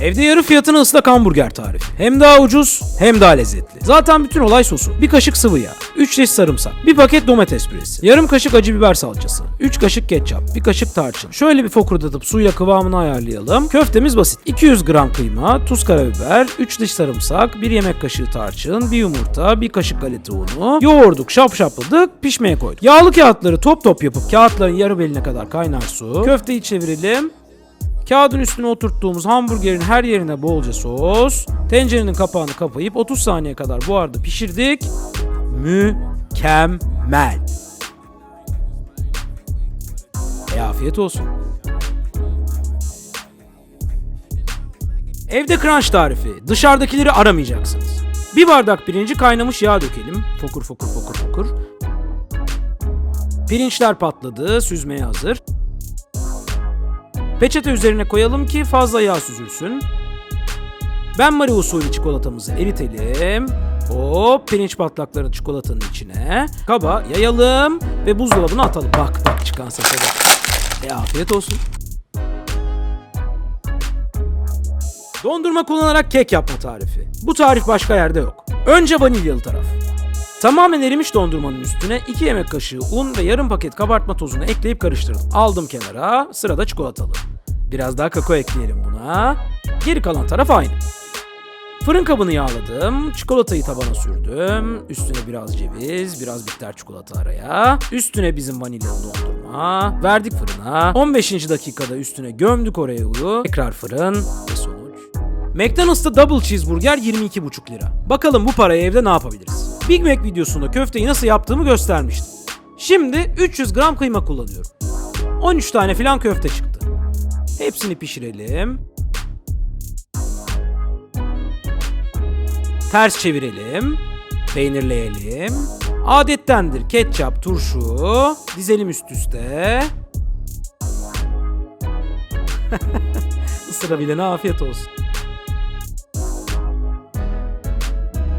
Evde yarı fiyatına ıslak hamburger tarifi. Hem daha ucuz hem daha lezzetli. Zaten bütün olay sosu. Bir kaşık sıvı yağ, 3 diş sarımsak, bir paket domates püresi, yarım kaşık acı biber salçası, 3 kaşık ketçap, bir kaşık tarçın. Şöyle bir fokurdatıp suyla kıvamını ayarlayalım. Köftemiz basit. 200 gram kıyma, tuz karabiber, 3 diş sarımsak, 1 yemek kaşığı tarçın, bir yumurta, bir kaşık galeta unu. Yoğurduk, şapşapladık, pişmeye koyduk. Yağlı kağıtları top top yapıp kağıtların yarı beline kadar kaynar su. Köfteyi çevirelim. Kağıdın üstüne oturttuğumuz hamburgerin her yerine bolca sos. Tencerenin kapağını kapayıp 30 saniye kadar buharda pişirdik. Mükemmel. E afiyet olsun. Evde crunch tarifi. Dışarıdakileri aramayacaksınız. Bir bardak pirinci kaynamış yağ dökelim. Fokur fokur fokur fokur. Pirinçler patladı, süzmeye hazır. Peçete üzerine koyalım ki fazla yağ süzülsün. Ben Marie usulü çikolatamızı eritelim. Hop pirinç patlaklarını çikolatanın içine. Kaba yayalım ve buzdolabına atalım. Bak bak çıkan sese bak. E afiyet olsun. Dondurma kullanarak kek yapma tarifi. Bu tarif başka yerde yok. Önce vanilyalı taraf. Tamamen erimiş dondurmanın üstüne 2 yemek kaşığı un ve yarım paket kabartma tozunu ekleyip karıştırdım. Aldım kenara, sırada çikolatalı. Biraz daha kakao ekleyelim buna. Geri kalan taraf aynı. Fırın kabını yağladım, çikolatayı tabana sürdüm, üstüne biraz ceviz, biraz bitter çikolata araya, üstüne bizim vanilyalı dondurma, verdik fırına, 15. dakikada üstüne gömdük oraya uyu, tekrar fırın ve sonuç. McDonald's'ta double cheeseburger 22,5 lira. Bakalım bu parayı evde ne yapabiliriz? Big Mac videosunda köfteyi nasıl yaptığımı göstermiştim. Şimdi 300 gram kıyma kullanıyorum. 13 tane filan köfte çıktı. Hepsini pişirelim. Ters çevirelim. Peynirleyelim. Adettendir ketçap, turşu. Dizelim üst üste. Isırabilene afiyet olsun.